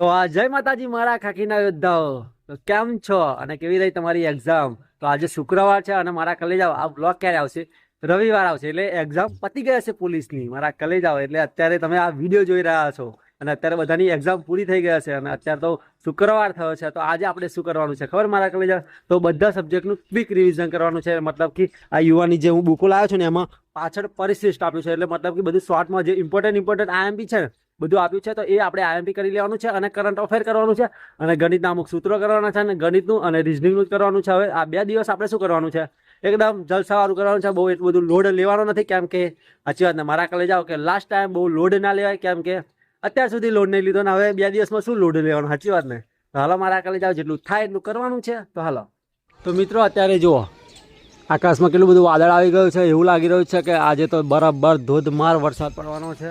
તો આ જય માતાજી મારા ખાખીના યોદ્ધાઓ. તો કેમ છો? અને કેવી રહી તમારી એક્ઝામ તો આજે શુક્રવાર છે અને મારા કલેજાઓ, આ બ્લોગ ક્યારે આવશે? રવિવાર આવશે, એટલે એક્ઝામ પતી ગઈ હશે પોલીસની. મારા કલેજ આવો એટલે અત્યારે તમે આ વીડિયો જોઈ રહ્યા છો. અને અત્યારે બધાની એક્ઝામ પૂરી થઈ ગઈ હશે અને અત્યારે તો શુક્રવાર થયો છે. તો આજે આપણે શું કરવાનું છે? ખબર મારા કલેજ? તો બધા સબ્જેક્ટનું ક્વિક રિવિઝન કરવાનું છે. મતલબ કે આ યુવાની જે હું બુકો લાવ્યો છું ને, એમાં પાછળ પરિશિષ્ટ આપ્યું છે. એટલે મતલબ કે બધું શોર્ટમાં જે ઇમ્પોર્ટન્ટ ઇમ્પોર્ટન્ટ આઈએમપી છે ને બધું આપ્યું છે, તો એ આપણે આઈએમપી કરી લેવાનું છે અને કરંટ અફેર કરવાનું છે અને ગણિતના અમુક સૂત્રો કરવાના છે અને ગણિતનું અને રિઝનિંગનું જ કરવાનું છે. હવે આ બે દિવસ આપણે શું કરવાનું છે? એકદમ જલસાવાળું કરવાનું છે, બહુ એટલું બધું લોડ લેવાનો નથી, કેમ કે સાચી વાત ને મારા કલે જાઓ કે લાસ્ટ ટાઈમ બહુ લોડ ના લેવાય, કેમ કે અત્યાર સુધી લોડ નહીં લીધો ને હવે બે દિવસમાં શું લોડ લેવાનો, સાચી વાત ને તો હાલો મારા કલે જાઓ, જેટલું થાય એટલું કરવાનું છે, તો હાલો. તો મિત્રો અત્યારે જુઓ, આકાશમાં કેટલું બધું વાદળ આવી ગયું છે, એવું લાગી રહ્યું છે કે આજે તો બરાબર ધોધમાર વરસાદ પડવાનો છે.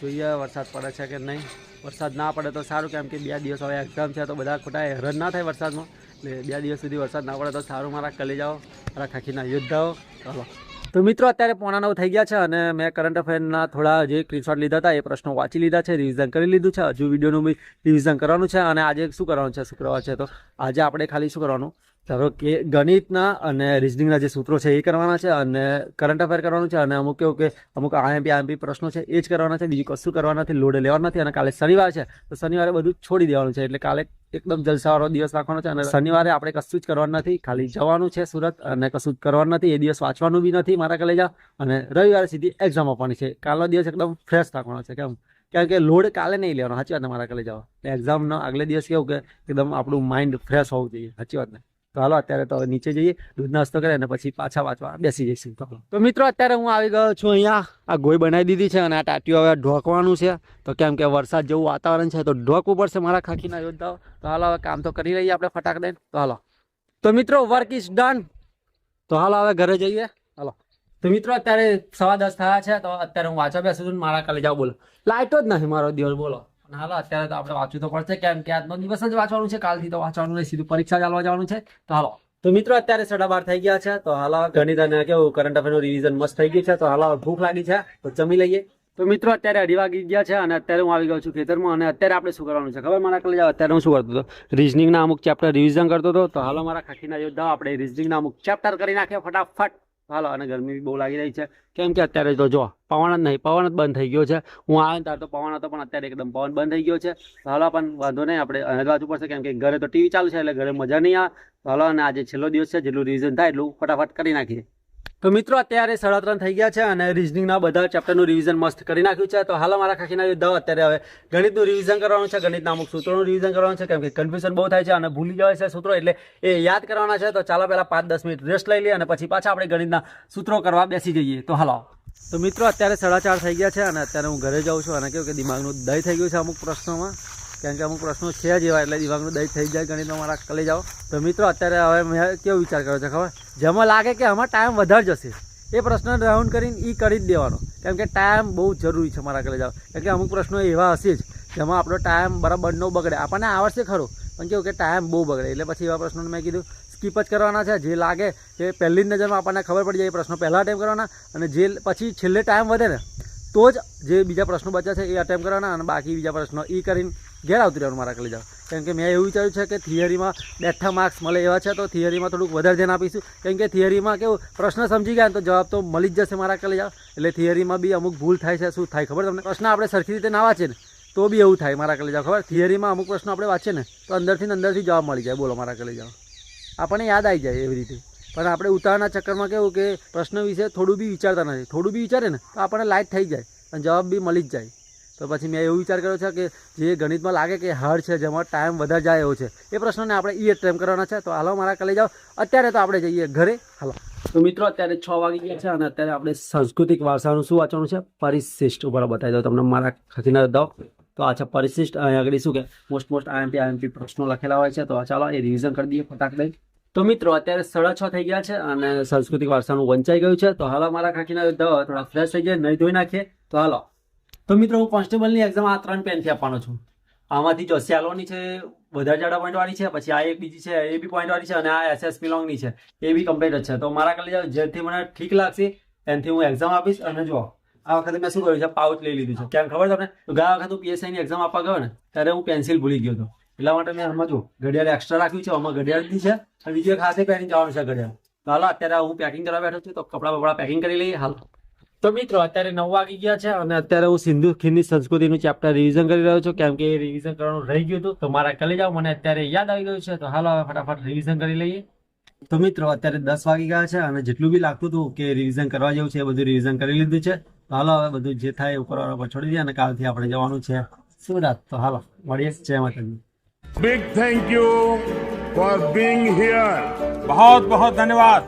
જોઈએ વરસાદ પડે છે કે નહીં. વરસાદ ના પડે તો સારું, કેમ કે બે દિવસ હવે એક્ઝામ છે તો બધા ખોટા હેરાન ના થાય વરસાદમાં. એટલે બે દિવસ સુધી વરસાદ ના પડે તો સારું, મારા કલેજાઓ, મારા ખાખીના યોદ્ધાઓ. ચાલો. તો મિત્રો, અત્યારે પોણા નવ થઈ ગયા છે અને મેં કરંટ અફેરના થોડા જે સ્ક્રીનશોટ લીધા હતા, એ પ્રશ્નો વાંચી લીધા છે રિવિઝન કરી લીધું છે. હજુ વિડીયોનું બી રિવિઝન કરવાનું છે અને આજે શું કરવાનું છે? શુક્રવાર છે તો આજે આપણે ખાલી શું કરવાનું? ધારો કે ગણિતના અને રિઝનિંગના જે સૂત્રો છે એ કરવાના છે અને કરંટ અફેર કરવાનું છે અને અમુક કેવું કે અમુક આઈએમપી આઈએમપી પ્રશ્નો છે, એ જ કરવાના છે, બીજું કશું કરવાના નથી લોડ લેવાનું નથી અને કાલે શનિવાર છે, તો શનિવારે બધું છોડી દેવાનું છે, એટલે કાલે એકદમ જલસાવાળો દિવસ રાખવાનો છે અને શનિવારે આપણે કશું જ કરવાનું નથી, ખાલી જવાનું છે સુરત અને કશું જ કરવાનું નથી, એ દિવસ વાંચવાનું બી નથી મારા કલેજા અને રવિવારે સીધી એક્ઝામ આપવાની છે, કાલનો દિવસ એકદમ ફ્રેશ રાખવાનો છે, કેમ? કેમ કે લોડ કાલે નહીં લેવાનો, સાચી વાત ને મારા કલે જાઓ એક્ઝામનો આગલે દિવસ કેવું કે એકદમ આપણું માઇન્ડ ફ્રેશ હોવું જોઈએ, સાચી વાત ને? તો હાલો, અત્યારે તો નીચે જઈએ દૂધ નાસ્તો કરે અને પછી પાછા વાંચવા બેસી જઈશું. તો તો મિત્રો, અત્યારે હું આવી ગયો છું અહીંયા. આ ગોઈ બનાવી દીધી છે અને આ ટાટીઓ હવે ઢોકવાનું છે. તો કેમ કે વરસાદ જેવું વાતાવરણ છે, તો ઢોકવું પડશે મારા ખાખીના યોદ્ધાઓ. તો હાલો, હવે કામ તો કરી રહીએ આપણે ફટાક દઈને. તો હાલો. તો મિત્રો વર્ક ઇઝ ડન તો હાલો, હવે ઘરે જઈએ. હાલો. તો મિત્રો, અત્યારે સવા દસ થયા છે, તો અત્યારે હું વાંચવા બેસું છું મારા કાલે જાવ બોલો. લાઇટો જ નથી મારો દિવસ, બોલો. અને હાલો અત્યારે તો આપણે વાંચવું તો પડશે. કેમ કે આજનો દિવસ જ વાંચવાનું છે. કાલથી તો વાંચવાનું નહીં, સીધું પરીક્ષા ચાલવા જવાનું છે. તો હાલો. તો મિત્રો, અત્યારે સાડા બાર થઈ ગયા છે. તો હાલો ગણિત અને કેવું કરંટ અફેરનું રિવિઝન મસ્ત થઈ ગયું છે. તો હાલો ભૂખ લાગી છે. તો જમી લઈએ. તો મિત્રો, અત્યારે અઢી વાગી ગયા છે અને અત્યારે હું આવી ગયો છું ખેતરમાં. અને અત્યારે આપણે શું કરવાનું છે? ખબર? મારા કલે અત્યારે હું શું કરતો હતો? રિઝનિંગના અમુક ચેપ્ટર રિવિઝન કરતો હતો. તો હાલો, મારા ખાખીના યોદ્ધા આપણે રિઝનિંગના અમુક ચેપ્ટર કરી નાખ્યા ફટાફટ. હાલો, અને ગરમી બહુ લાગી રહી છે. કેમ કે અત્યારે તો જો, પવન જ નહીં, પવન જ બંધ થઈ ગયો છે. હું આવે ત્યારે તો પવન હતો, પણ અત્યારે એકદમ પવન બંધ થઈ ગયો છે. હાલો, પણ વાંધો નહીં, આપણે અહીં વાંચવું પડશે કેમ કે ઘરે તો ટીવી ચાલુ છે, એટલે ઘરે મજા નહીં આવે. હાલો, અને આજે છેલ્લો દિવસ છે, જેટલું રિવિઝન થાય એટલું ફટાફટ કરી નાખીએ. તો મિત્રો, અત્યારે સાડા ત્રણ થઈ ગયા છે અને રિઝનિંગના બધા ચેપ્ટરનું રિવિઝન મસ્ત કરી નાખ્યું છે. તો હાલ, મારા ખાખીના યુદ્ધાઓ અત્યારે હવે ગણિતનું રિવિઝન કરવાનું છે. ગણિતના અમુક સૂત્રોનું રિવિઝન કરવાનું છે. કેમ કે કન્ફ્યુઝન બહુ થાય છે અને ભૂલી જવાય છે સૂત્રો, એટલે એ યાદ કરવાના છે. તો ચાલો, પહેલાં પાંચ દસ મિનિટ રેસ્ટ લઈ લઈએ અને પછી પાછા આપણે ગણિતના સૂત્રો કરવા બેસી જઈએ. તો હાલો. તો મિત્રો, અત્યારે સાડા ચાર થઈ ગયા છે અને અત્યારે હું ઘરે જાઉં છું અને કેવું કે દિમાગનું દહીં થઈ ગયું છે અમુક પ્રશ્નોમાં. કેમ કે અમુક પ્રશ્નો છે જ એવા, એટલે દિમાગનું દહીં થઈ જાય ગણિતમાં મારા, કલે જાઓ. તો મિત્રો, અત્યારે હવે મેં કેવો વિચાર કર્યો છે ખબર? જેમાં લાગે કે આમાં ટાઈમ વધારે જશે. એ પ્રશ્ન રાઉન્ડ કરીને એ કરી જ દેવાનો. કેમ કે ટાઈમ બહુ જરૂરી છે મારા કલે જાઓ કેમ કે અમુક પ્રશ્નો એવા હશે જ, જેમાં આપણો ટાઈમ બરાબર ન બગડે. આપણને આવડશે ખરો, પણ કેવું કે ટાઈમ બહુ બગડે. એટલે પછી એવા પ્રશ્નો મેં કીધું સ્કીપ જ કરવાના છે. જે લાગે કે પહેલી નજરમાં આપણને ખબર પડી જાય એ પ્રશ્નો પહેલાં અટેમ્પ કરવાના, અને જે પછી છેલ્લે ટાઈમ વધે ને, તો જ જે બીજા પ્રશ્નો બચ્યા છે એ અટેમ્પ કરવાના, અને બાકી બીજા પ્રશ્નો એ કરીને ઘેર આવતી રહેવાનું મારા કલી જાઓ કેમ કે મેં એવું વિચાર્યું છે કે થિયરીમાં બેઠા માર્ક્સ મળે એવા છે, તો થિયરીમાં થોડુંક વધારે ધ્યાન આપીશું. કેમ કે થિયરીમાં કેવું, પ્રશ્ન સમજી ગયા તો જવાબ તો મળી જ જશે મારા કલે જાઓ એટલે થિયરીમાં બી અમુક ભૂલ થાય છે, શું થાય ખબર તમને? પ્રશ્ન આપણે સરખી રીતે ના વાંચે ને, તો બી એવું થાય મારા કલે જાવ ખબર? થિયરીમાં અમુક પ્રશ્નો આપણે વાંચીએ ને, તો અંદરથી ને અંદરથી જવાબ મળી જાય. બોલો મારા કલે જાવ આપણને યાદ આવી જાય એવી રીતે. પણ આપણે ઉતાવળના ચક્કરમાં કેવું કે પ્રશ્ન વિશે થોડું બી વિચારતા નથી. થોડું બી વિચારે ને, તો આપણને લાઇટ થઈ જાય અને જવાબ બી મળી જ જાય. તો પછી મેં એવું વિચાર કર્યો છે કે જે ગણિતમાં લાગે કે હાર્ડ છે, જેમાં ટાઈમ વધારે જાય એવો છે, એ પ્રશ્નને આપણે એ ટ્રેમ કરવાના છે. તો હાલો, મારા કલે જાઓ. અત્યારે તો આપણે જઈએ ઘરે. હાલો. તો મિત્રો, અત્યારે છ વાગી ગયા છે અને અત્યારે આપણે સાંસ્કૃતિક વારસાનું શું વાંચવાનું છે? પરિશિષ્ટ ઉપર બતાવી દઉં તમને મારા ખસીના દઉં તો આ છે પરિશિષ્ટ. અહીંયા આગળ શું કે મોસ્ટ મોસ્ટ આઈએમપી આઈએમપી પ્રશ્નો લખેલા હોય છે. તો ચાલો, એ રિવિઝન કરી દઈએ ફટાક દઈ તો મિત્રો, અત્યારે સાડા છ થઈ ગયા છે અને સાંસ્કૃતિક વારસાનું વંચાઈ ગયું છે. તો હાલો, મારા યોદ્ધાઓ થોડા ફ્રેશ થઈ જાય નહીં ધોઈ નાખીએ. તો હાલો. તો મિત્રો, હું કોન્સ્ટેબલની એક્ઝામ આ ત્રણ પેનથી આપવાનો છું. આમાંથી જો સેલોની છે વધારે જાડા પોઈન્ટવાળી છે, પછી આ એક બીજી છે, એ બી પોઈન્ટવાળી છે, અને આ એસએસપી લોંગની છે, એ બી કમ્પ્લીટ જ છે. તો મારા કલે જેથી મને ઠીક લાગશે, એનાથી હું એક્ઝામ આપીશ, અને જો આ વખતે મેં શું કર્યું છે, પાઉચ લઈ લીધું છે. કેમ ખબર તમને? તો ગયા વખત હું પીએસઆઈની એક્ઝામ આપવા ગયો ને, ત્યારે હું પેન્સિલ ભૂલી ગયો હતો. એટલા માટે મેં આમાં જો ઘડિયાળ એક્સ્ટ્રા રાખ્યું છે, આમાં ઘડિયાળ બી છે, અને બીજું ખાસે પહેરીને જવાનું છે ઘડિયાળ. હાલો, અત્યારે હું પેકિંગ કરવા બેઠો છું, તો કપડાં બપડા પેકિંગ કરી લઈએ, હાલ. તો મિત્રો અત્યારે નવ વાગી ગયા છે અને અત્યારે હું સિંધુ ખીરની સંસ્કૃતિનું ચેપ્ટર રિવિઝન કરી રહ્યો છું. કેમ કે એ રિવિઝન કરવાનું રહી ગયું હતું તો મારા કલેજાઓ મને અત્યારે યાદ આવી ગયું છે. તો હાલો હવે ફટાફટ રિવિઝન કરી લઈએ. તો મિત્રો અત્યારે દસ વાગી ગયા છે અને જેટલું બી લાગતું હતું કે રિવિઝન કરવા જેવું છે એ બધું રિવિઝન કરી લીધું છે. તો હાલો હવે બધું જે થાય એવું કરવાનું પર છોડી દઈએ અને કાલથી આપણે જવાનું છે સુરત. તો હાલો મળીએ જય માતાજી. Big thank you for being here બહુ બહુ ધન્યવાદ